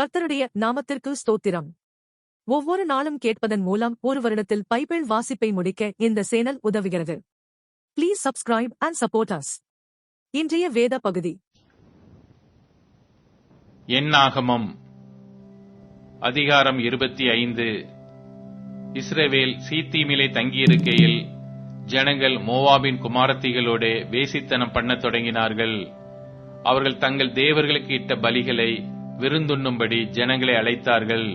கர்த்தருடைய நாமத்திற்கு ஸ்தோத்திரம். ஒவ்வொரு நாளும் கேட்பதன் மூலம் ஒரு வருடத்தில் பைபிள் வாசிப்பை முடிக்க இந்த சேனல் உதவுகிறது. Please subscribe and support us இன்றைய வேத பகுதி. என்னாகமம் அதிகாரம் இருபத்தி ஐந்து. இஸ்ரேவேல் சீத்தீமிலே தங்கியிருக்கையில் ஜனங்கள் மோவாபின் குமாரத்திகளோட வேசித்தனம் பண்ணத் தொடங்கினார்கள். அவர்கள் தங்கள் தேவர்களுக்கு இட்ட பலிகளை விருந்துண்ணும்படி ஜனங்களை அழைத்தார்கள்.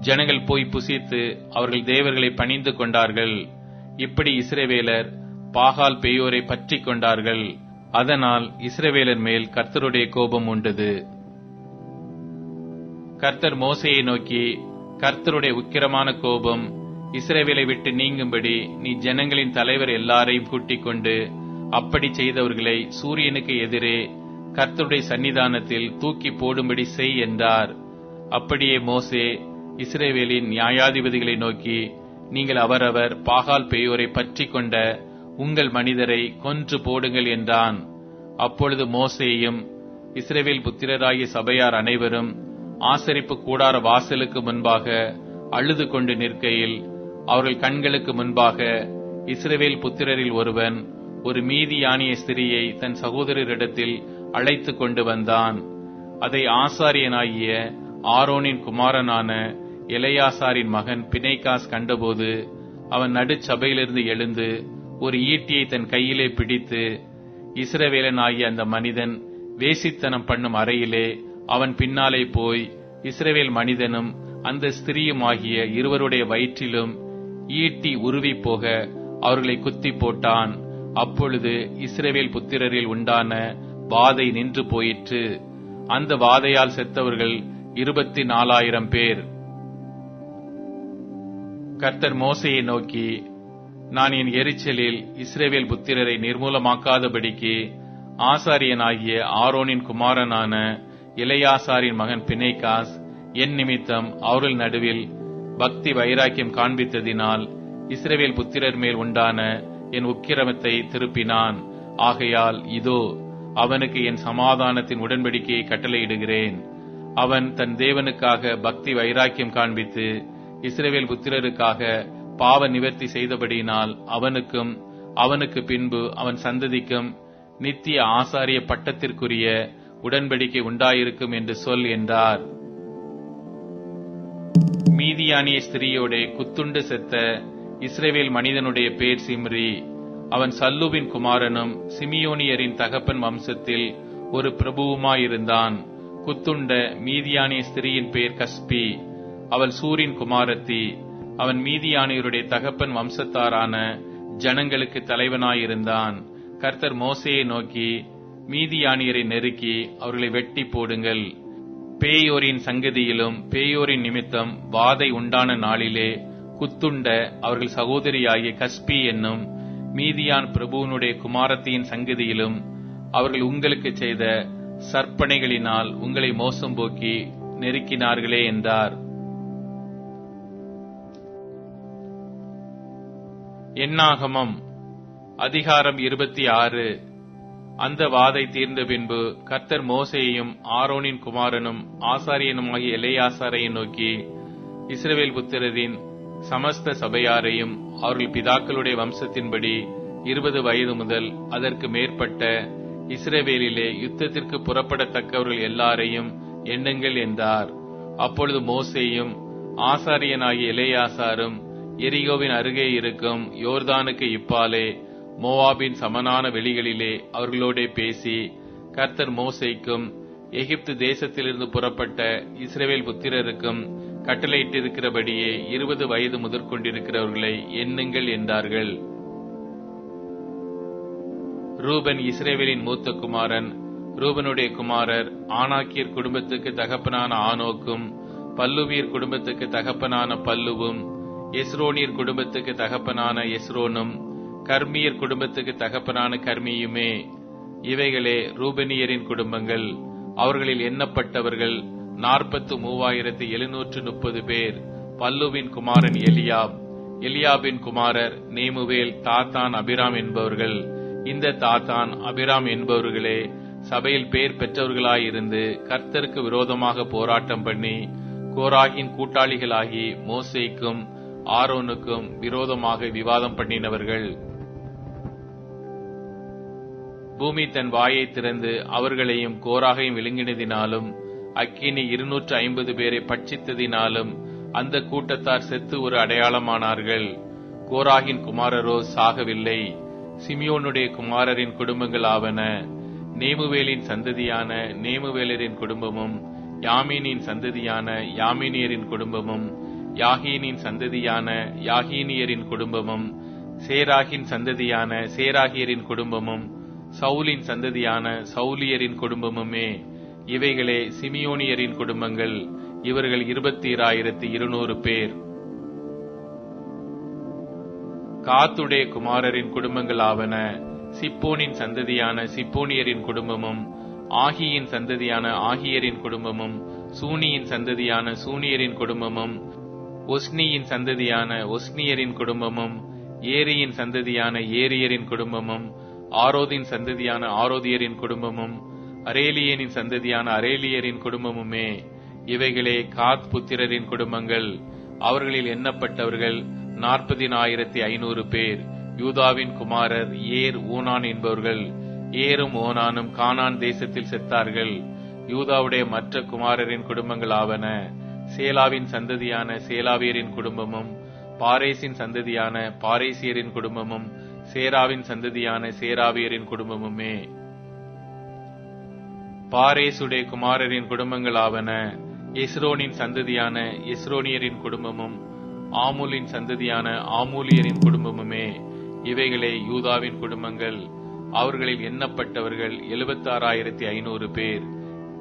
ஜனங்கள் போய் புசித்து அவர்கள் தேவர்களை பணிந்து கொண்டார்கள். இப்படி இஸ்ரேவேலர் பாகால் பெயோரை பற்றிக் கொண்டார்கள். அதனால் இஸ்ரவேலர் மேல் கர்த்தருடைய கோபம் உண்டது. கர்த்தர் மோசையை நோக்கி கர்த்தருடைய உக்கிரமான கோபம் இஸ்ரேவேலை விட்டு நீங்கும்படி நீ ஜனங்களின் தலைவர் எல்லாரையும் கூட்டிக் கொண்டு அப்படி செய்தவர்களை சூரியனுக்கு எதிரே கர்த்தருடைய சன்னிதானத்தில் தூக்கி போடும்படி செய் என்றார். அப்படியே மோசே இஸ்ரேவேலின் நியாயாதிபதிகளை நோக்கி நீங்கள் அவரவர் பாகால் பெயோரை பற்றி கொண்ட உங்கள் மனிதரை கொன்று போடுங்கள் என்றான். அப்பொழுது மோசேயும் இஸ்ரேவேல் புத்திரராகிய சபையார் அனைவரும் ஆசரிப்பு கூடார வாசலுக்கு முன்பாக அழுது கொண்டு நிற்கையில் அவர்கள் கண்களுக்கு முன்பாக இஸ்ரேவேல் புத்திரரில் ஒருவன் ஒரு மீதியானிய ஸ்திரியை தன் சகோதரரிடத்தில் அழைத்து கொண்டு வந்தான். அதை ஆசாரியனாகிய ஆரோனின் குமாரனான இளையாசாரின் மகன் பிணைகாஸ் கண்டபோது அவன் நடுச்சபையிலிருந்து எழுந்து ஒரு ஈட்டியை தன் கையிலே பிடித்து இஸ்ரவேலனாகிய அந்த மனிதன் வேசித்தனம் பண்ணும் அறையிலே அவன் பின்னாலே போய் இஸ்ரவேல் மனிதனும் அந்த ஸ்திரீயுமாகிய இருவருடைய வயிற்றிலும் ஈட்டி உருவி போக அவர்களை குத்தி போட்டான். அப்பொழுது இஸ்ரவேல் புத்திரரில் உண்டான வாதை நின்று போயிற்று. அந்த வாதையால் செத்தவர்கள் இருபத்தி நாலாயிரம் பேர். கர்த்தர் மோசையை நோக்கி நான் என் எரிச்சலில் இஸ்ரேவேல் புத்திரரை நிர்மூலமாக்காதபடிக்கு ஆசாரியனாகிய ஆரோனின் குமாரனான இளையாசாரின் மகன் பிணைகாஸ் என் நிமித்தம் அவர்கள் நடுவில் பக்தி வைராக்கியம் காண்பித்ததினால் இஸ்ரேவேல் புத்திரர் மேல் உண்டான என் உக்கிரமத்தை திருப்பினான். ஆகையால் இதோ அவனுக்கு என் சமாதானத்தின் உடன்படிக்கையை கட்டளையிடுகிறேன். அவன் தன் தேவனுக்காக பக்தி வைராக்கியம் காண்பித்து இஸ்ரேவேல் புத்திரருக்காக பாவ நிவர்த்தி செய்தபடியினால் அவனுக்கும் அவனுக்கு பின்பு அவன் சந்ததிக்கும் நித்திய ஆசாரிய பட்டத்திற்குரிய உடன்படிக்கை உண்டாயிருக்கும் என்று சொல் என்றார். மீதியானிய ஸ்திரீயோட குத்துண்டு செத்த இஸ்ரேவேல் மனிதனுடைய பேர் சிம்ரி. அவன் சல்லுவின் குமாரனும் சிமியோனியரின் தகப்பன் வம்சத்தில் ஒரு பிரபுவுமாயிருந்தான். குத்துண்ட மீதியானிய ஸ்திரியின் பெயர் கஸ்பி. அவள் சூரின் குமாரத்தி. அவன் மீதியானியருடைய தகப்பன் வம்சத்தாரான ஜனங்களுக்கு தலைவனாயிருந்தான். கர்த்தர் மோசையை நோக்கி மீதியானியரை நெருக்கி அவர்களை வெட்டி போடுங்கள். பேயோரின் சங்கதியிலும் பேயோரின் நிமித்தம் வாதை உண்டான நாளிலே குத்துண்ட அவர்கள் சகோதரியாகிய கஸ்பி என்னும் மீதியான் பிரபுவனுடைய குமாரத்தியின் சங்கதியிலும் அவர்கள் உங்களுக்கு செய்த சற்பனைகளினால் உங்களை மோசம் போக்கி நெருக்கினார்களே என்றார். எண்ணாகமம் அதிகாரம் இருபத்தி ஆறு அந்த வாதை தீர்ந்த பின்பு கர்த்தர் மோசையையும் ஆரோனின் குமாரனும் ஆசாரியனுமாகிய எலையாசாரையை நோக்கி இஸ்ரவேல் புத்திரரின் சமஸ்த சபையாரையும் அவர்கள் பிதாக்களுடைய வம்சத்தின்படி இருபது வயது முதல் அதற்கு மேற்பட்ட இஸ்ரவேலிலே யுத்தத்திற்கு புறப்படத்தக்கவர்கள் எல்லாரையும் எண்ணுங்கள் என்றார். அப்பொழுது மோசேயும் ஆசாரியனாகிய இளையாசாரும் எரிகோவின் அருகே இருக்கும் யோர்தானுக்கு இப்பாலே மோவாபின் சமனான வெளிகளிலே அவர்களோட பேசி கர்த்தர் மோசைக்கும் எகிப்து தேசத்திலிருந்து புறப்பட்ட இஸ்ரேவேல் புத்திரருக்கும் கட்டளையிட்டிருக்கிறபடியே இருபது வயது முதற்கொண்டிருக்கிறவர்களை எண்ணுங்கள் என்றார்கள். ரூபன் இஸ்ரேவேலின் மூத்த குமாரன் ரூபனுடைய குமாரர் ஆனாக்கியர் குடும்பத்துக்கு தகப்பனான ஆனோக்கும் பல்லுவீர் குடும்பத்துக்கு தகப்பனான பல்லுவும் எஸ்ரோனியர் குடும்பத்துக்கு தகப்பனான எஸ்ரோனும் கர்மியர் குடும்பத்துக்கு தகப்பனான கர்மியுமே. இவைகளே ரூபனியரின் குடும்பங்கள். அவர்களில் எண்ணப்பட்டவர்கள் நாற்பத்து மூவாயிரத்து எழுநூற்று முப்பது பேர். பல்லுவின் குமாரன் எலியாப். எலியாபின் குமாரர் நேமுவேல் தாத்தான் அபிராம் என்பவர்கள். இந்த தாத்தான் அபிராம் என்பவர்களே சபையில் பேர் பெற்றவர்களாயிருந்து கர்த்தருக்கு விரோதமாக போராட்டம் பண்ணி கோராகின் கூட்டாளிகளாகி மோசேக்கும் ஆரோனுக்கும் விரோதமாக விவாதம் பண்ணினவர்கள். பூமி தன் வாயை திறந்து அவர்களையும் கோராகையும் விழுங்கினதினாலும் அக்கினி இருநூற்று ஐம்பது பேரை பட்சித்ததினாலும் அந்த கூட்டத்தார் செத்து ஒரு அடையாளமானார்கள். கோராகின் குமாரரோ சாகவில்லை. சிமியோனுடைய குமாரரின் குடும்பங்கள் ஆவன. நேமுவேலின் சந்ததியான நேமுவேலரின் குடும்பமும் யாமீனின் சந்ததியான யாமினியரின் குடும்பமும் யாகீனின் சந்ததியான யாகீனியரின் குடும்பமும் சேராகின் சந்ததியான சேராகியரின் குடும்பமும் சவுலின் சந்ததியான சவுலியரின் குடும்பமுமே. இவைகளே சிமியோனியரின் குடும்பங்கள். இவர்கள் இருபத்தி ஆயிரத்தி இருநூறு பேர். காத்துடைய குமாரரின் குடும்பங்கள் ஆவன சிப்போனின் சந்ததியான சிப்போனியரின் குடும்பமும் ஆகியின் சந்ததியான ஆகியரின் குடும்பமும் சூனியின் சந்ததியான சூனியரின் குடும்பமும் ஒஸ்னியின் சந்ததியான ஒஸ்னியரின் குடும்பமும் ஏரியின் சந்ததியான ஏரியரின் குடும்பமும் ஆரோதின் சந்ததியான ஆரோதியரின் குடும்பமும் அரேலியனின் சந்ததியான அரேலியரின் குடும்பமுமே இவைகளே காத் புத்திரரின் குடும்பங்கள். அவர்களில் எண்ணப்பட்டவர்கள் நாற்பதினாயிரத்தி ஐநூறு பேர். யூதாவின் குமாரர் ஏர் ஊனான் என்பவர்கள். ஏரும் ஓனானும் கானான் தேசத்தில் செத்தார்கள். யூதாவுடைய மற்ற குமாரரின் குடும்பங்கள் ஆவன சேலாவின் சந்ததியான சேலாவியரின் குடும்பமும் பாரேசின் சந்ததியான பாரேசியரின் குடும்பமும் சேராவின் சந்ததியான சேராவியரின் குடும்பமுமே. பாரேசுடைய குமாரரின் குடும்பங்கள் ஆவன சந்ததியான இஸ்ரோனியரின் குடும்பமும் ஆமூலின் சந்ததியான ஆமூலியரின் குடும்பமுமே. இவைகளே யூதாவின் குடும்பங்கள். அவர்களில் எண்ணப்பட்டவர்கள் எழுபத்தாறாயிரத்தி ஐநூறு பேர்.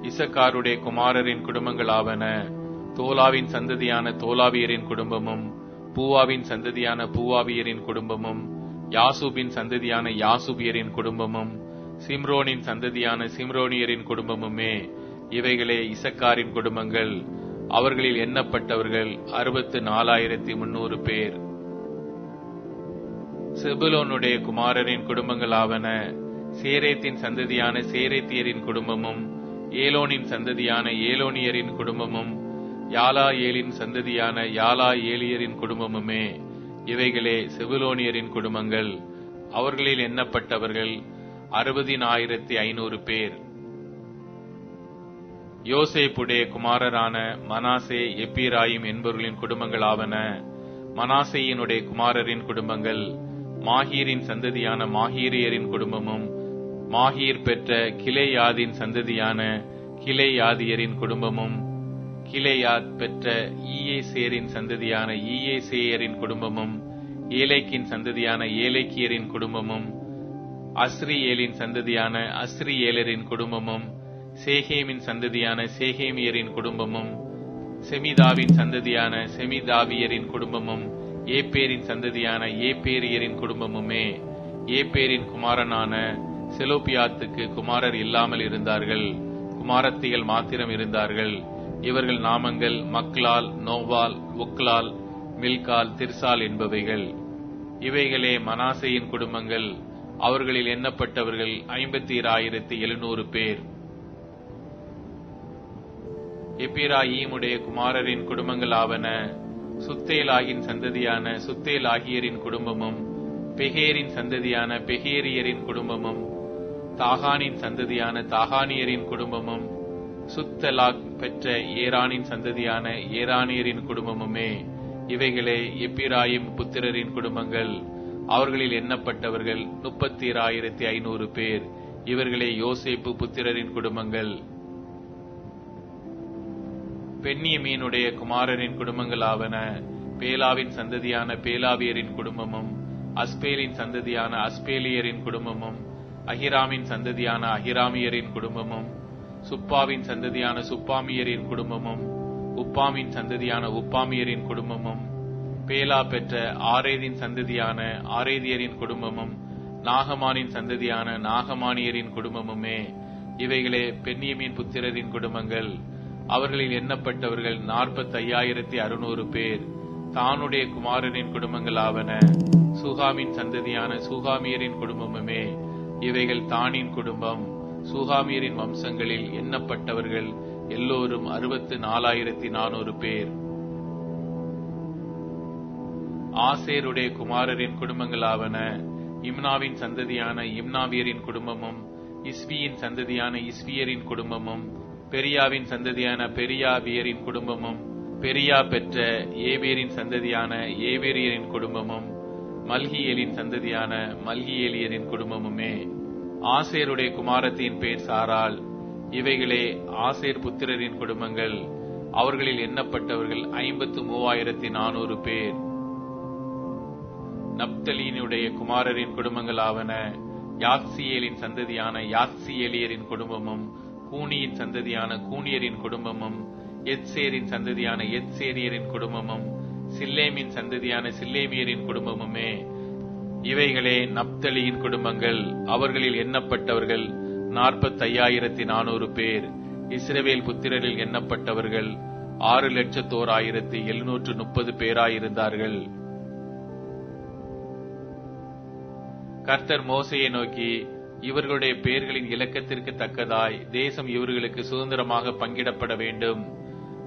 இசக்காருடைய குமாரரின் குடும்பங்கள் ஆவன தோலாவின் சந்ததியான தோலாவியரின் குடும்பமும் பூவாவின் சந்ததியான பூவாவியரின் குடும்பமும் யாசூபின் சந்ததியான யாசூபியரின் குடும்பமும் சிம்ரோனின் சந்ததியான சிம்ரோனியரின் குடும்பமுமே இவைகளே இசக்காரின் குடும்பங்கள். அவர்களில் எண்ணப்பட்டவர்கள் அறுபத்து நாலாயிரத்தி முன்னூறு பேர். செபுலோனுடைய குமாரரின் குடும்பங்கள் ஆவன சேரேத்தின் சந்ததியான சேரேத்தியரின் குடும்பமும் ஏலோனின் சந்ததியான ஏலோனியரின் குடும்பமும் யாலா ஏலின் சந்ததியான யாலா ஏலியரின் குடும்பமுமே இவைகளே செபுலோனியரின் குடும்பங்கள். அவர்களில் எண்ணப்பட்டவர்கள் அறுபதினாயிரத்தி ஐநூறு பேர். யோசேப்புடைய குமாரரான மனாசே எப்பிராயிம் என்பவர்களின் குடும்பங்கள் ஆவன மனாசேயினுடைய குமாரரின் குடும்பங்கள் மாஹீரின் சந்ததியான மாஹீரியரின் குடும்பமும் மாஹீர் பெற்ற கிளேயாதின் சந்ததியான கிளேயாதியரின் குடும்பமும் கிளேயாத் பெற்ற ஈயேசேரின் சந்ததியான ஈயேசேயரின் குடும்பமும் ஏலேக்கின் சந்ததியான ஏலேக்கியரின் குடும்பமும் அஸ்ரியேலின் சந்ததியான அஸ்ரியேலரின் குடும்பமும் சேகேமின் சந்ததியான சேகேமியரின் குடும்பமும் செமிதாவின் சந்ததியான செமிதாவியரின் குடும்பமும் ஏப்பேரின் சந்ததியான ஏப்பேரியரின் குடும்பமுமே. ஏப்பேரின் குமாரனான செலோபியாத்துக்கு குமாரர் இல்லாமல் இருந்தார்கள். குமாரத்திகள் மாத்திரம் இருந்தார்கள். இவர்கள் நாமங்கள் மக்லால் நோவால் ஒக்லால் மில்கால் திர்சால் என்பவைகள். இவைகளே மனாசையின் குடும்பங்கள். அவர்களில் எண்ணப்பட்டவர்கள் ஐம்பத்தி ஆயிரத்தி எழுநூறு பேர். எப்பிராயீமுடைய குமாரரின் குடும்பங்கள் ஆவன சுத்தேலாகின் சந்ததியான சுத்தேலாகியரின் குடும்பமும் பெகேரின் சந்ததியான பெகேரியரின் குடும்பமும் தாகானின் சந்ததியான தாகானியரின் குடும்பமும் சுத்தலாக் பெற்ற ஏரானின் சந்ததியான ஏரானியரின் குடும்பமுமே. இவைகளே எப்பிராயிம் புத்திரரின் குடும்பங்கள். அவர்களில் எண்ணப்பட்டவர்கள் முப்பத்தி ஆயிரத்தி ஐநூறு பேர். இவர்களே யோசேப்பு புத்திரரின் குடும்பங்கள். பெண்ணியமீனுடைய குமாரரின் குடும்பங்கள் ஆவன. பேலாவின் சந்ததியான பேலாவியரின் குடும்பமும் அஸ்பேலின் சந்ததியான அஸ்பேலியரின் குடும்பமும் அகிராமின் சந்ததியான அஹிராமியரின் குடும்பமும் சுப்பாவின் சந்ததியான சுப்பாமியரின் குடும்பமும் உப்பாமின் சந்ததியான உப்பாமியரின் குடும்பமும் பேலா பெற்ற ஆரேதின் சந்ததியான ஆரேதியரின் குடும்பமும் நாகமானின் சந்ததியான நாகமானியரின் குடும்பமுமே இவைகளே பெண்ணியமின் புத்திரரின் குடும்பங்கள். அவர்களில் எண்ணப்பட்டவர்கள் நாற்பத்தி ஐயாயிரத்தி அறுநூறு பேர். தானுடைய குமாரனின் குடும்பங்கள் ஆவன சுகாமின் சந்ததியான சுகாமியரின் குடும்பமுமே. இவைகள் தானின் குடும்பம். சுகாமியரின் வம்சங்களில் எண்ணப்பட்டவர்கள் எல்லோரும் அறுபத்து நாலாயிரத்தி நானூறு பேர். ஆசேருடைய குமாரரின் குடும்பங்களாவன இம்னாவின் சந்ததியான இம்னாவியரின் குடும்பமும் இஸ்வியின் சந்ததியான இஸ்வியரின் குடும்பமும் பெரியாவின் சந்ததியான பெரியாவியரின் குடும்பமும் பெரியா பெற்ற ஏபேரின் சந்ததியான ஏபேரியரின் குடும்பமும் மல்கியலின் சந்ததியான மல்கியேலியரின் குடும்பமுமே. ஆசேருடைய குமாரத்தின் பேர் சாரால். இவைகளே ஆசேர் புத்திரரின் குடும்பங்கள். அவர்களில் எண்ணப்பட்டவர்கள் ஐம்பத்து மூவாயிரத்தி நானூறு பேர். நப்தலீனுடைய குமாரரின் குடும்பங்களாவன யாத்சியேலின் சந்ததியான யாத்சியேலியரின் குடும்பமும் கூனியின் சந்ததியான கூனியரின் குடும்பமும் எத்சேரின் சந்ததியான எத்சேரியரின் குடும்பமும் சில்லேமின் சந்ததியான சில்லேமியரின் குடும்பமுமே. இவைகளே நப்தலியின் குடும்பங்கள். அவர்களில் எண்ணப்பட்டவர்கள் நாற்பத்தையாயிரத்தி நானூறு பேர். இஸ்ரவேல் புத்திரரில் எண்ணப்பட்டவர்கள் ஆறு லட்சத்தோர் ஆயிரத்தி எழுநூற்று முப்பது பேராயிருந்தார்கள். கர்த்தர் மோசையை நோக்கி இவர்களுடைய பெயர்களின் இலக்கத்திற்கு தக்கதாய் தேசம் இவர்களுக்கு சுதந்திரமாக பங்கிடப்பட வேண்டும்.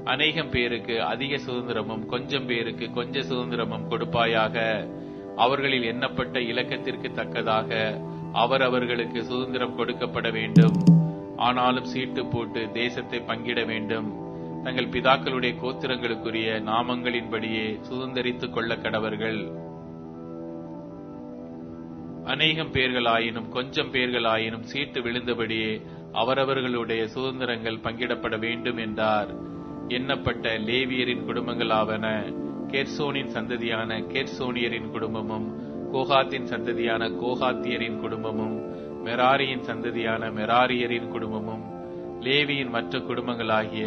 அநேகம் பேருக்கு அதிக சுதந்திரமும் கொஞ்சம் பேருக்கு கொஞ்ச சுதந்திரமும் கொடுப்பாயாக. அவர்களில் எண்ணப்பட்ட இலக்கத்திற்கு தக்கதாக அவர் அவர்களுக்கு சுதந்திரம் கொடுக்கப்பட வேண்டும். ஆனாலும் சீட்டு போட்டு தேசத்தை பங்கிட வேண்டும். தங்கள் பிதாக்களுடைய கோத்திரங்களுக்குரிய நாமங்களின்படியே சுதந்திரித்துக் கொள்ள கடவர்கள். அநேகம் பேர்களாயினும் கொஞ்சம் பேர்களாயினும் சீட்டு விழுந்தபடியே அவரவர்களுடைய சுதந்திரங்கள் பங்கிடப்பட வேண்டும் என்றார். எண்ணப்பட்ட லேவியரின் குடும்பங்களாவன கெர்சோனின் சந்ததியான கெர்சோனியரின் குடும்பமும் கோகாத்தின் சந்ததியான கோகாத்தியரின் குடும்பமும் மெராரியின் சந்ததியான மெராரியரின் குடும்பமும் லேவியின் மற்ற குடும்பங்களாகிய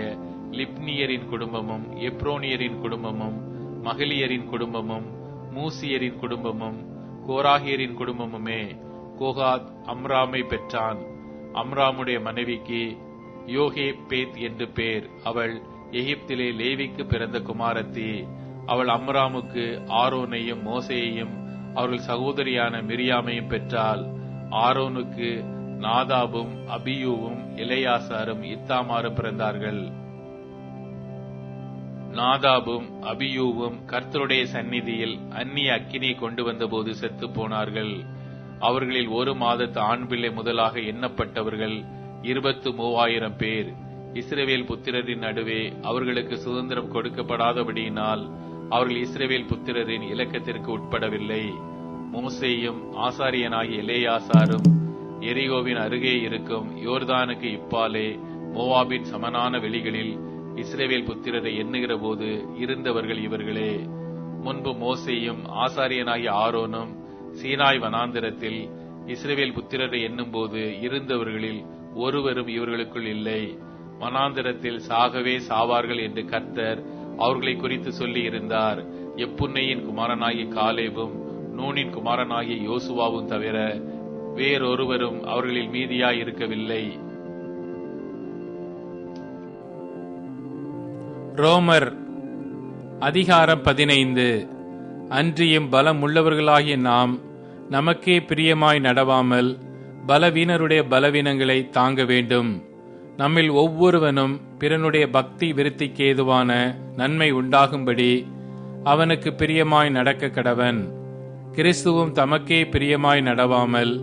லிப்னியரின் குடும்பமும் எப்ரோனியரின் குடும்பமும் மகளியரின் குடும்பமும் மூசியரின் குடும்பமும் கோராகியரின் குடும்பமுமே கோகாத் அம்ராமை பெற்றான். அம்ராமுடைய மனைவிக்கு யோகே பேத் என்று பேர். அவள் எகிப்திலே லேவிக்கு பிறந்த குமாரத்தி. அவள் அம்ராமுக்கு ஆரோனையும் மோசையையும் அவர்கள் சகோதரியான மிரியாமையும் பெற்றாள். ஆரோனுக்கு நாதாபும் அபியூவும் இளையாசாரும் இத்தாமாரும் பிறந்தார்கள். நாதாபும் அபியூவும் கர்த்தருடைய சந்நிதியில் அந்நிய அக்கினியை கொண்டு வந்தபோது செத்து போனார்கள். அவர்களில் ஒரு மாதத்து ஆண் பிள்ளை முதலாக எண்ணப்பட்டவர்கள் இருபத்து மூவாயிரம் பேர். இஸ்ரவேல் புத்திரரின் நடுவே அவர்களுக்கு சுதந்திரம் கொடுக்கப்படாதபடியினால் அவர்கள் இஸ்ரேவேல் புத்திரரின் இலக்கத்திற்கு உட்படவில்லை. மோசேயும் ஆசாரியனாகிய எலேயாசாரும் எரிகோவின் அருகே இருக்கும் யோர்தானுக்கு இப்பாலே மோவாபின் சமனான வெளிகளில் இஸ்ரேவேல் புத்திரரை எண்ணுகிற போது இருந்தவர்கள் இவர்களே. முன்பு மோசையும் ஆசாரியனாகிய ஆரோனும் சீனாய் வனாந்திரத்தில் இஸ்ரேவேல் புத்திரரை எண்ணும்போது இருந்தவர்களில் ஒருவரும் இவர்களுக்குள் இல்லை. வனாந்திரத்தில் சாகவே சாவார்கள் என்று கர்த்தர் அவர்களை குறித்து சொல்லி இருந்தார் எப்புன்னையின் குமாரனாகிய காலேபும் நூனின் குமாரனாகிய யோசுவாவும் தவிர வேறொருவரும் அவர்களில் மீதியாய் இருக்கவில்லை ரோமர் அதிகாரம் பதினைந்து. அன்றியும் பலம் உள்ளவர்களாகிய நாம் நமக்கே பிரியமாய் நடவாமல் பலவீனருடைய பலவீனங்களை தாங்க வேண்டும். நம்மில் ஒவ்வொருவனும் பிறனுடைய பக்தி விருத்திக்கு ஏதுவான நன்மை உண்டாகும்படி அவனுக்கு பிரியமாய் நடக்க கடவன். கிறிஸ்துவும் தமக்கே பிரியமாய் நடவாமல்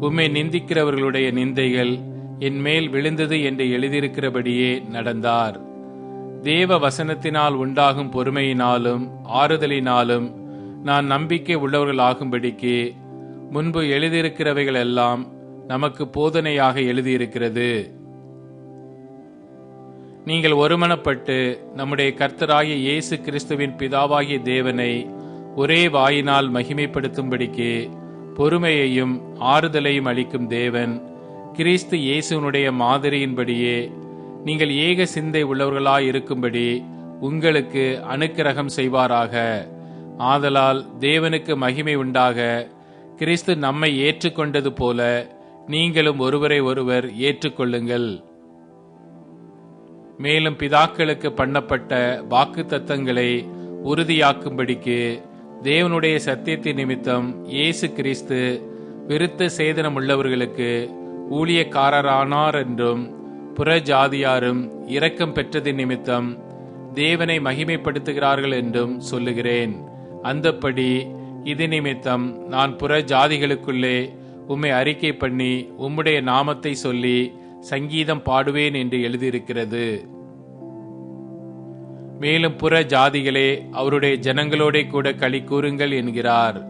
உம்மை நிந்திக்கிறவர்களுடைய நிந்தைகள் என் மேல் விழுந்தது என்று எழுதியிருக்கிறபடியே நடந்தார். தேவ வசனத்தினால் உண்டாகும் பொறுமையினாலும் ஆறுதலினாலும் நான் நம்பிக்கை உள்ளவர்களாகும்படிக்கு முன்பு எழுதியிருக்கிறவைகள் எல்லாம் நமக்கு போதனையாக எழுதியிருக்கிறது. நீங்கள் ஒருமனப்பட்டு நம்முடைய கர்த்தராகிய இயேசு கிறிஸ்துவின் பிதாவாகிய தேவனை ஒரே வாயினால் மகிமைப்படுத்தும்படிக்கு பொறுமையையும் ஆறுதலையும் அளிக்கும் தேவன் கிறிஸ்து இயேசுனுடைய மாதிரியின்படியே நீங்கள் ஏக சிந்தை உள்ளவர்களாய் இருக்கும்படி உங்களுக்கு அனுக்கிரகம் செய்வாராக. ஆதலால் தேவனுக்கு மகிமை உண்டாக. கிறிஸ்து நம்மை ஏற்றுக்கொண்டது போல நீங்களும் ஒருவரை ஒருவர் ஏற்றுக்கொள்ளுங்கள். மேலும் பிதாக்களுக்கு பண்ணப்பட்ட வாக்கு தத்தங்களை உறுதியாக்கும்படிக்கு தேவனுடைய சத்தியத்தின் நிமித்தம் இயேசு கிறிஸ்து விருத்த சேதனம் உள்ளவர்களுக்கு ஊழியக்காரரானார் என்றும் புற ஜாதியாரும் இரக்கம் பெற்றது நிமித்தம் தேவனை மகிமைப்படுத்துகிறார்கள் என்றும் சொல்லுகிறேன். அந்தப்படி இது நிமித்தம் நான் புற ஜாதிகளுக்குள்ளே உம்மை அறிக்கை பண்ணி உம்முடைய நாமத்தை சொல்லி சங்கீதம் பாடுவேன் என்று எழுதியிருக்கிறது. மேலும் புற ஜாதிகளே அவருடைய ஜனங்களோடே கூட களி கூறுங்கள் என்கிறார்.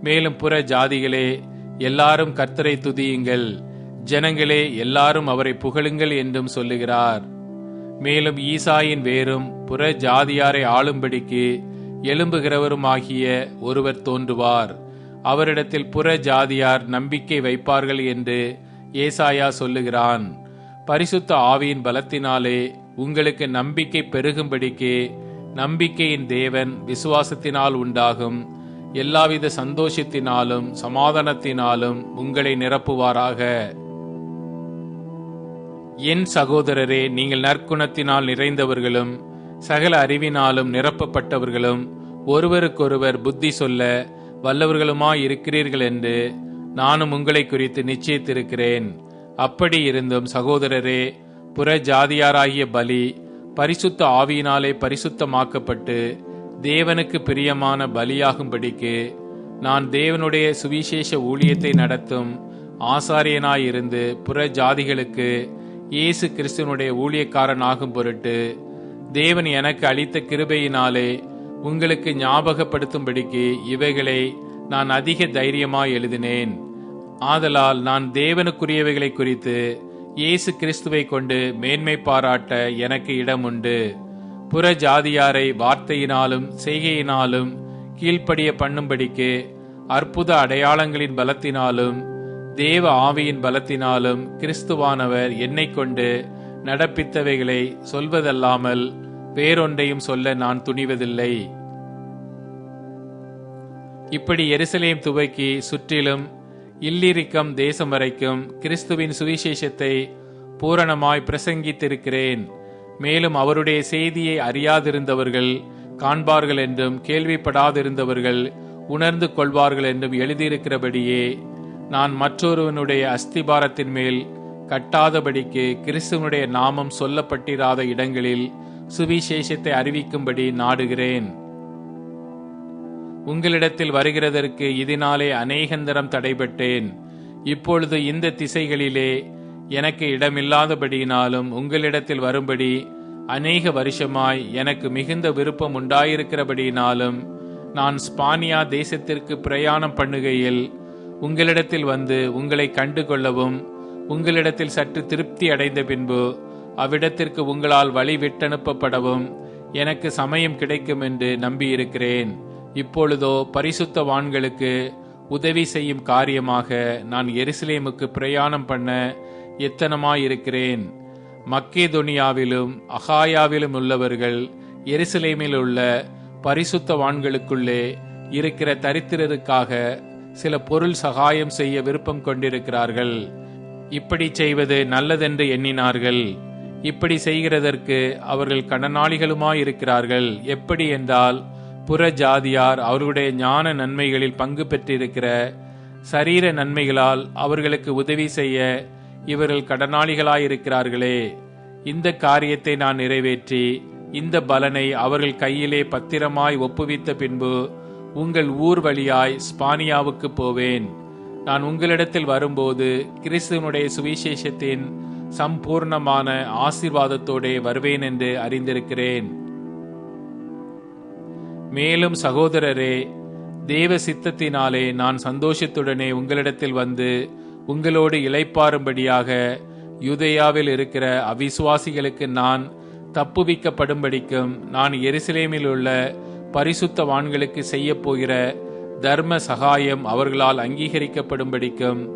மேலும் புற ஜாதிகளே எல்லாரும் கர்த்தரை துதியுங்கள். ஜனங்களே எல்லாரும் அவரை புகழுங்கள் என்றும் சொல்லுகிறார். மேலும் ஈசாயின் வேரும் புற ஜாதியாரை ஆளும்படிக்கு எலும்புகிறவரும் ஆகிய ஒருவர் தோன்றுவார். அவரிடத்தில் புற ஜாதியார் நம்பிக்கை வைப்பார்கள் என்று ஏசாயா சொல்லுகிறான். பரிசுத்த ஆவியின் பலத்தினாலே உங்களுக்கு நம்பிக்கை பெருகும்படிக்கு நம்பிக்கையின் தேவன் விசுவாசத்தினால் உண்டாகும். எல்லாவித சந்தோஷத்தினாலும் சமாதானத்தினாலும் உங்களை நிரப்புவாராக. என் சகோதரரே நீங்கள் நற்குணத்தினால் நிறைந்தவர்களும் சகல அறிவினாலும் நிரப்பப்பட்டவர்களும் ஒருவருக்கொருவர் புத்தி சொல்ல வல்லவர்களுமாய் இருக்கிறீர்கள் என்று நானும் உங்களை குறித்து நிச்சயித்திருக்கிறேன். அப்படி இருந்தும் சகோதரரே புற ஜாதியாராகிய பலி பரிசுத்த ஆவியினாலே பரிசுத்தமாக்கப்பட்டு தேவனுக்கு பிரியமான பலியாகும்படிக்கு நான் தேவனுடைய சுவிசேஷ ஊழியத்தை நடத்தும் ஆசாரியனாயிருந்து புற ஜாதிகளுக்கு இயேசு கிறிஸ்துவனுடைய ஊழியக்காரன் ஆகும் பொருட்டு தேவன் எனக்கு அளித்த கிருபையினாலே உங்களுக்கு ஞாபகப்படுத்தும்படிக்கு இவைகளை நான் அதிக தைரியமாய் எழுதினேன். ஆதலால் நான் தேவனுக்குரியவைகளை குறித்து இயேசு கிறிஸ்துவை கொண்டு மேன்மை பாராட்ட எனக்கு இடம் உண்டு புற ஜாதியாரை வார்த்தையினாலும் செய்கையினாலும் கீழ்ப்படிய பண்ணும்படிக்கு அற்புத அடையாளங்களின் பலத்தினாலும் தேவ ஆவியின் பலத்தினாலும் கிறிஸ்துவானவர் என்னை கொண்டு நடப்பித்தவைகளை சொல்வதல்லாமல் வேறொன்றையும் சொல்ல நான் துணிவதில்லை. இப்படி எருசலேம் துவக்கி சுற்றிலும் இல்லிரிக்கம் தேசம் வரைக்கும் கிறிஸ்துவின் சுவிசேஷத்தை பூரணமாய் பிரசங்கித்திருக்கிறேன். மேலும் அவருடைய செய்தியை அறியாதிருந்தவர்கள் காண்பார்கள் என்றும் கேள்விப்படாதிருந்தவர்கள் உணர்ந்து கொள்வார்கள் என்றும் எழுதியிருக்கிறபடியே நான் மற்றொருவனுடைய அஸ்திபாரத்தின் மேல் கட்டாதபடிக்கு கிறிஸ்துவனுடைய நாமம் சொல்லப்பட்டிராத இடங்களில் சுவிசேஷத்தை அறிவிக்கும்படி நாடுகிறேன். உங்களிடத்தில் வருகிறதற்கு இதனாலே அநேகந்தரம் தடைபட்டேன். இப்பொழுது இந்த திசைகளிலே எனக்கு இடமில்லாதபடியினாலும் உங்களிடத்தில் வரும்படி அநேக வருஷமாய் எனக்கு மிகுந்த விருப்பம் உண்டாயிருக்கிறபடியினாலும் நான் ஸ்பானியா தேசத்திற்கு பிரயாணம் பண்ணுகையில் உங்களிடத்தில் வந்து உங்களை கண்டு கொள்ளவும் உங்களிடத்தில் சற்று திருப்தி அடைந்த பின்பு அவ்விடத்திற்கு உங்களால் வழி விட்டனுப்பப்படவும் எனக்கு சமயம் கிடைக்கும் என்று நம்பியிருக்கிறேன். இப்பொழுதோ பரிசுத்தவான்களுக்கு உதவி செய்யும் காரியமாக நான் எருசலேமுக்கு பிரயாணம் பண்ண எத்தனமாயிருக்கிறேன். மக்கேதுனியாவிலும் அகாயாவிலும் உள்ளவர்கள் எருசலேமில் உள்ள பரிசுத்தவான்களுக்குள்ளே இருக்கிற தரித்திரருக்காக சில பொருள் சகாயம் செய்ய விருப்பம் கொண்டிருக்கிறார்கள். இப்படி செய்வது நல்லதென்று எண்ணினார்கள். இப்படி செய்கிறதற்கு அவர்கள் கடனாளிகளுமாயிருக்கிறார்கள். எப்படி என்றால் புற ஜாதியார் அவர்களுடைய ஞான நன்மைகளில் பங்கு பெற்றிருக்கிற சரீர நன்மைகளால் அவர்களுக்கு உதவி செய்ய இவர்கள் கடனாளிகளாயிருக்கிறார்களே. இந்த காரியத்தை நான் நிறைவேற்றி இந்த பலனை அவர்கள் கையிலே பத்திரமாய் ஒப்புவித்த பின்பு உங்கள் ஊர் வழியாய் ஸ்பானியாவுக்கு போவேன். நான் உங்களிடத்தில் வரும்போது கிறிஸ்துவனுடைய சுவிசேஷத்தின் சம்பூர்ணமான ஆசீர்வாதத்தோடே வருவேன் என்று அறிந்திருக்கிறேன். மேலும் சகோதரரே தேவ சித்தத்தினாலே நான் சந்தோஷத்துடனே உங்களிடத்தில் வந்து உங்களோடு இளைப்பாறும்படியாக யூதேயாவில் இருக்கிற அவிசுவாசிகளுக்கு நான் தப்புவிக்கப்படும்படிக்கும் நான் எருசலேமில் உள்ள பரிசுத்தவான்களுக்கு செய்யப் போகிற தர்ம சகாயம் அவர்களால் அங்கீகரிக்கப்படும்படிக்கும்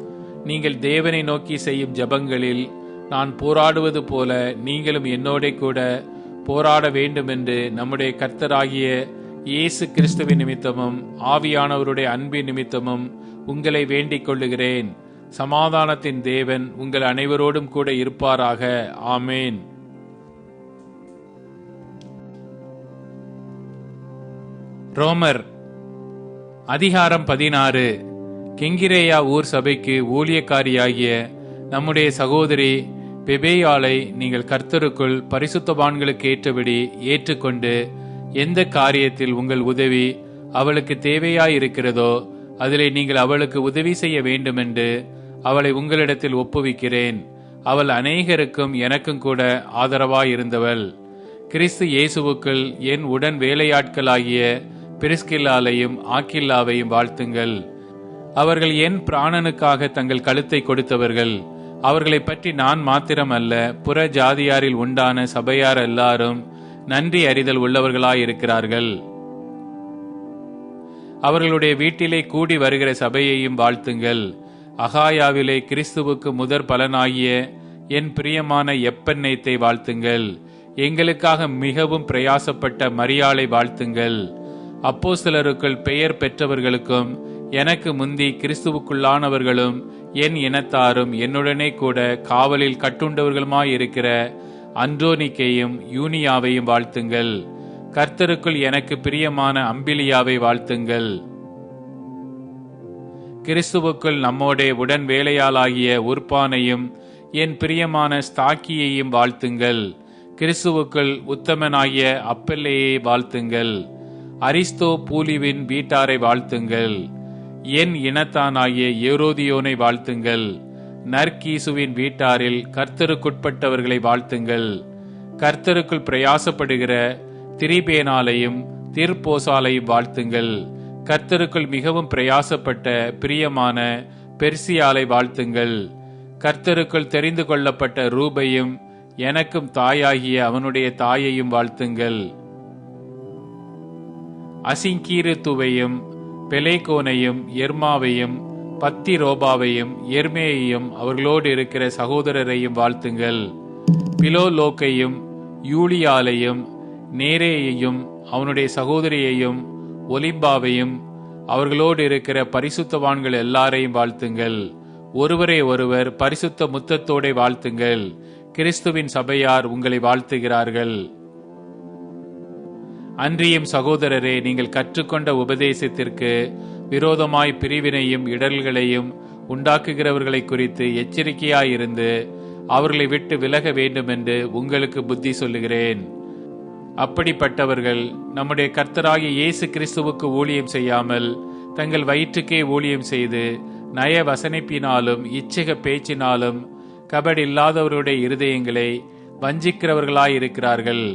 நீங்கள் தேவனை நோக்கி செய்யும் ஜபங்களில் நான் போராடுவது போல நீங்களும் என்னோட கூட போராட வேண்டும் என்று நம்முடைய கர்த்தராகிய இயேசு கிறிஸ்துவின் நிமித்தமும் ஆவியானவருடைய அன்பின் நிமித்தமும் உங்களை வேண்டிக் கொள்ளுகிறேன். சமாதானத்தின் தேவன் உங்கள் அனைவரோடும் கூட இருப்பாராக. ஆமேன். ரோமர் அதிகாரம் பதினாறு. கெங்கிரேயா ஊர் சபைக்கு ஊழியக்காரியாகிய நம்முடைய சகோதரி பெபேயாலை நீங்கள் கர்த்தருக்குள் பரிசுத்தவான்களுக்கு ஏற்றபடி ஏற்றுக்கொண்டு எந்த காரியத்தில் உங்கள் உதவி அவளுக்கு தேவையாயிருக்கிறதோ அதிலே நீங்கள் அவளுக்கு உதவி செய்ய வேண்டுமென்று அவளை உங்களிடத்தில் ஒப்புவிக்கிறேன். அவள் அநேகருக்கும் எனக்கும் கூட ஆதரவாயிருந்தவள். கிறிஸ்து இயேசுவுக்குள் என் உடன் வேலையாட்களாகிய பிரிஸ்கில்லாலையும் ஆக்கில்லாவையும் வாழ்த்துங்கள். அவர்கள் என் பிராணனுக்காக தங்கள் கழுத்தை கொடுத்தவர்கள். அவர்களை பற்றி நான் மாத்திரம் அல்ல புற ஜாதியாரில் உண்டான சபையார் எல்லாரும் நன்றி அறிதல் உள்ளவர்களாயிருக்கிறார்கள். அவர்களுடைய வீட்டிலே கூடி வருகிற சபையையும் வாழ்த்துங்கள். அகாயாவிலே கிறிஸ்துவுக்கு முதற் பலனாகிய என் பிரியமான எப்பெண்ணெய்த்தை வாழ்த்துங்கள். எங்களுக்காக மிகவும் பிரயாசப்பட்ட மரியாளை வாழ்த்துங்கள். அப்போ சிலருக்குள் பெயர் பெற்றவர்களுக்கும் எனக்கு முந்தி கிறிஸ்துவுக்குள்ளானவர்களும் என் இனத்தாரும் என்னுடனே கூட காவலில் கட்டுண்டவர்களுமாயிருக்கிற அன்றோனிக்கையும் யூனியாவையும் வாழ்த்துங்கள். கர்த்தருக்குள் எனக்கு பிரியமான அம்பிலியாவை வாழ்த்துங்கள். கிறிஸ்துவுக்குள் நம்மோடே உடன் வேலையாளாகிய உர்பானையும் என் பிரியமான ஸ்தாக்கியையும் வாழ்த்துங்கள். கிறிஸ்துவுக்குள் உத்தமனாகிய அப்பல்லையை வாழ்த்துங்கள். அரிஸ்தோ பூலிவின் வீட்டாரை வாழ்த்துங்கள். என் இனத்தானாகிய ஏரோதியோனை வாழ்த்துங்கள். நற்கீசுவின் வீட்டாரில் கர்த்தருக்குட்பட்டவர்களை வாழ்த்துங்கள். கர்த்தருக்குள் பிரயாசப்படுகிற திரிபேனாலையும் தீர்ப்போசாலையும் வாழ்த்துங்கள். கர்த்தருக்குள் மிகவும் பிரயாசப்பட்ட பிரியமான பெர்சியாலை வாழ்த்துங்கள். கர்த்தருக்குள் தெரிந்து கொள்ளப்பட்ட ரூபையும் எனக்கும் தாயாகிய அவனுடைய தாயையும் வாழ்த்துங்கள். அசிங்கீரத்துவையும் பெலேகோனையும் எர்மாவையும் பத்திரோபாவையும் எர்மேயையும் அவர்களோடு இருக்கிற சகோதரரையும் வாழ்த்துங்கள். பிலோலோக்கையும் யூலியாலையும் நேரேயையும் அவனுடைய சகோதரியையும் ஒலிம்பாவையும் அவர்களோடு இருக்கிற பரிசுத்தவான்கள் எல்லாரையும் வாழ்த்துங்கள். ஒருவரை ஒருவர் பரிசுத்த முத்தத்தோடே வாழ்த்துங்கள். கிறிஸ்துவின் சபையார் உங்களை வாழ்த்துகிறார்கள். அன்றியும் சகோதரரே நீங்கள் கற்றுக்கொண்ட உபதேசத்திற்கு விரோதமாய் பிரிவினையும் இடர்களையும் உண்டாக்குகிறவர்களை குறித்து எச்சரிக்கையாயிருந்து அவர்களை விட்டு விலக வேண்டும் என்று உங்களுக்கு புத்தி சொல்லுகிறேன். அப்படிப்பட்டவர்கள் நம்முடைய கர்த்தராகிய இயேசு கிறிஸ்துவுக்கு ஊழியம் செய்யாமல் தங்கள் வயிற்றுக்கே ஊழியம் செய்து நய வசனிப்பினாலும் இச்சக பேச்சினாலும் கபடி இல்லாதவருடைய இருதயங்களை வஞ்சிக்கிறவர்களாயிருக்கிறார்கள்.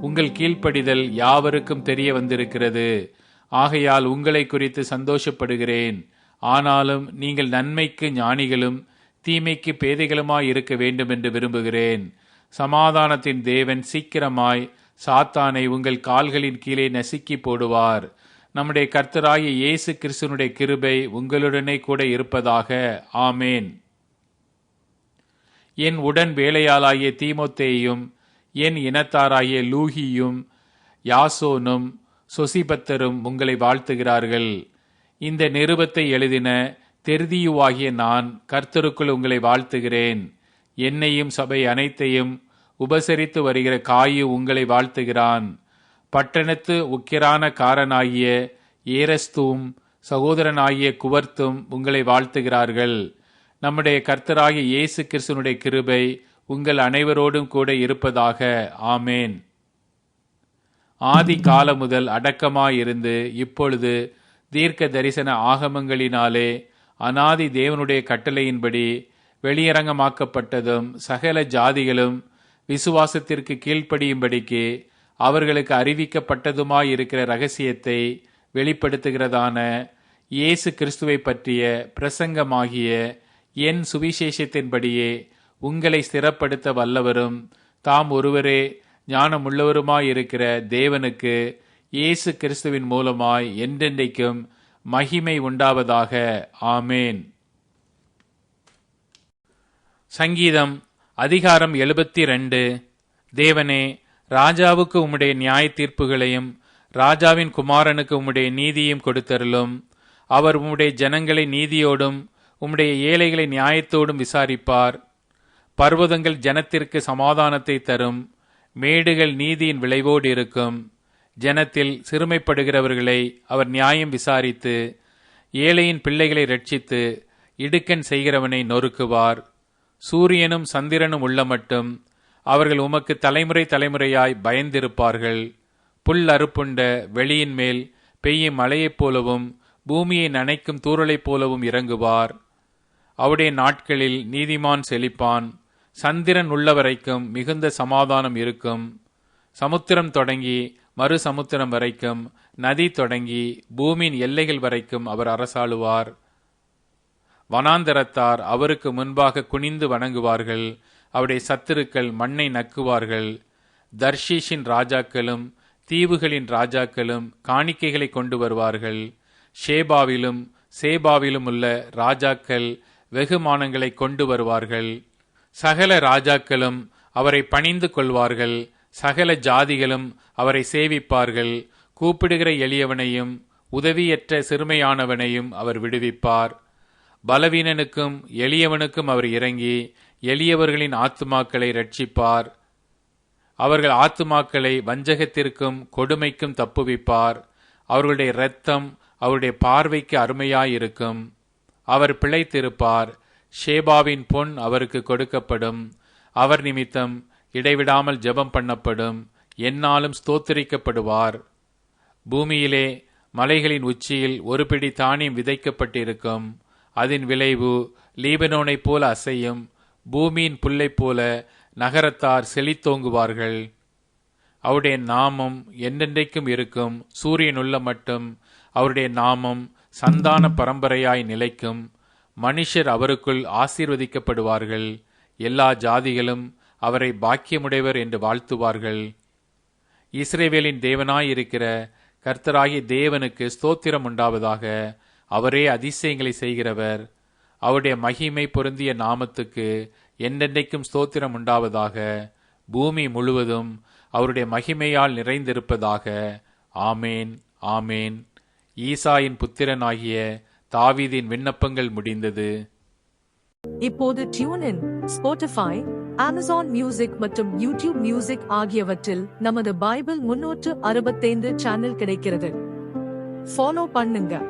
உங்கள் கீழ்ப்படிதல் யாவருக்கும் தெரிய வந்திருக்கிறது. ஆகையால் உங்களை குறித்து சந்தோஷப்படுகிறேன். ஆனாலும் நீங்கள் நன்மைக்கு ஞானிகளும் தீமைக்கு பேதைகளுமாய் இருக்க வேண்டும் என்று விரும்புகிறேன். சமாதானத்தின் தேவன் சீக்கிரமாய் சாத்தானை உங்கள் கால்களின் கீழே நசுக்கி போடுவார். நம்முடைய கர்த்தராகிய இயேசு கிறிஸ்துனுடைய கிருபை உங்களுடனே கூட இருப்பதாக. ஆமேன். என் உடன் வேலையாளாகிய தீமோத்தேயும் என் இனத்தாராய லூகியும் யாசோனும் சொசிபத்தரும் உங்களை வாழ்த்துகிறார்கள். இந்த நிருபத்தை எழுதின தெர்தியுவாகிய நான் கர்த்தருக்குள் உங்களை வாழ்த்துகிறேன். என்னையும் சபை அனைத்தையும் உபசரித்து வருகிற காயு உங்களை வாழ்த்துகிறான். பட்டணத்து உக்கிரான காரனாகிய ஏரஸ்தும் சகோதரனாகிய குவர்த்தும் உங்களை வாழ்த்துகிறார்கள். நம்முடைய கர்த்தராகிய இயேசு கிருஷ்ணனுடைய கிருபை உங்கள் அனைவரோடும் கூட இருப்பதாக ஆமேன். ஆதி காலம் முதல் அடக்கமாயிருந்து இப்பொழுது தீர்க்க தரிசன ஆகமங்களினாலே அனாதி தேவனுடைய கட்டளையின்படி வெளியரங்கமாக்கப்பட்டதும் சகல ஜாதிகளும் விசுவாசத்திற்கு கீழ்ப்படியும்படிக்கு அவர்களுக்கு அறிவிக்கப்பட்டதுமாயிருக்கிற ரகசியத்தை வெளிப்படுத்துகிறதான இயேசு கிறிஸ்துவை பற்றிய பிரசங்கமாகிய என் சுவிசேஷத்தின்படியே உங்களை ஸ்திரப்படுத்த வல்லவரும் தாம் ஒருவரே ஞானமுள்ளவருமாயிருக்கிற தேவனுக்கு இயேசு கிறிஸ்துவின் மூலமாய் என்றென்றைக்கும் மகிமை உண்டாவதாக. ஆமேன். சங்கீதம் அதிகாரம் எழுபத்தி ரெண்டு தேவனே ராஜாவுக்கு உம்முடைய நியாய தீர்ப்புகளையும் ராஜாவின் குமாரனுக்கு உம்முடைய நீதியும் கொடுத்தருளும். அவர் உம்முடைய ஜனங்களை நீதியோடும் உம்முடைய ஏழைகளை நியாயத்தோடும் விசாரிப்பார். பர்வதங்கள் ஜனத்திற்கு சமாதானத்தை தரும் மேடுகள் நீதியின் விளைவோடு இருக்கும். ஜனத்தில் சிறுமைப்படுகிறவர்களை அவர் நியாயம் விசாரித்து ஏழையின் பிள்ளைகளை ரட்சித்து இடுக்கன் செய்கிறவனை நொறுக்குவார். சூரியனும் சந்திரனும் உள்ள மட்டும் அவர்கள் உமக்கு தலைமுறை தலைமுறையாய் பயந்திருப்பார்கள். புல் அறுப்புண்ட வெளியின் மேல் பெய்யும் மழையைப் போலவும் பூமியை நனைக்கும் தூறலைப் போலவும் இறங்குவார். அவருடைய நாட்களில் நீதிமான் செழிப்பான். சந்திரன் உள்ளவரைக்கும் மிகுந்த சமாதானம் இருக்கும். சமுத்திரம் தொடங்கி மறு சமுத்திரம் வரைக்கும் நதி தொடங்கி பூமியின் எல்லைகள் வரைக்கும் அவர் அரசாளுவார். வனாந்தரத்தார் அவருக்கு முன்பாக குனிந்து வணங்குவார்கள். அவருடைய சத்துருக்கள் மண்ணை நக்குவார்கள். தர்ஷீஷின் ராஜாக்களும் தீவுகளின் ராஜாக்களும் காணிக்கைகளை கொண்டு வருவார்கள். ஷேபாவிலும் சேபாவிலும் உள்ள ராஜாக்கள் வெகுமானங்களை கொண்டு வருவார்கள். சகல ராஜாக்களும் அவரை பணிந்து கொள்வார்கள். சகல ஜாதிகளும் அவரை சேவிப்பார்கள். கூப்பிடுகிற எளியவனையும் உதவியற்ற சிறுமையானவனையும் அவர் விடுவிப்பார். பலவீனனுக்கும் எளியவனுக்கும் அவர் இறங்கி எளியவர்களின் ஆத்துமாக்களை ரட்சிப்பார் அவர்கள் ஆத்துமாக்களை வஞ்சகத்திற்கும் கொடுமைக்கும் தப்புவிப்பார். அவர்களுடைய இரத்தம் அவருடைய பார்வைக்கு அருமையாயிருக்கும். அவர் பிழைத்திருப்பார். ஷேபாவின் பொன் அவருக்கு கொடுக்கப்படும். அவர் நிமித்தம் இடைவிடாமல் ஜெபம் பண்ணப்படும். என்னாலும் ஸ்தோத்திரிக்கப்படுவார். பூமியிலே மலைகளின் உச்சியில் ஒரு பிடி தானியம் விதைக்கப்பட்டிருக்கும். அதன் விளைவு லீபனோனைப் போல அசையும். பூமியின் புல்லைப் போல நகரத்தார் செழித்தோங்குவார்கள். அவருடைய நாமம் என்றென்றைக்கும் இருக்கும். சூரியனுள்ள மட்டும் அவருடைய நாமம் சந்தான பரம்பரையாய் நிலைக்கும். மனுஷர் அவருக்குள் ஆசீர்வதிக்கப்படுவார்கள். எல்லா ஜாதிகளும் அவரை பாக்கியமுடையவர் என்று வாழ்த்துவார்கள். இஸ்ரேவேலின் தேவனாயிருக்கிற கர்த்தராகிய தேவனுக்கு ஸ்தோத்திரம் உண்டாவதாக அவரே அதிசயங்களை செய்கிறவர். அவருடைய மகிமை பொருந்திய நாமத்துக்கு என்றென்றைக்கும் ஸ்தோத்திரம் உண்டாவதாக பூமி முழுவதும் அவருடைய மகிமையால் நிறைந்திருப்பதாக. ஆமேன் ஆமேன். ஈசாயின் புத்திரனாகிய தாவீதின் விண்ணப்பங்கள் முடிந்தது. இப்போது டியூன் இன் அமேசான் மியூசிக் மற்றும் யூடியூப் மியூசிக் ஆகியவற்றில் நமது பைபிள் முன்னூற்று அறுபத்தைந்து சேனல் கிடைக்கிறது. ஃபாலோ பண்ணுங்க.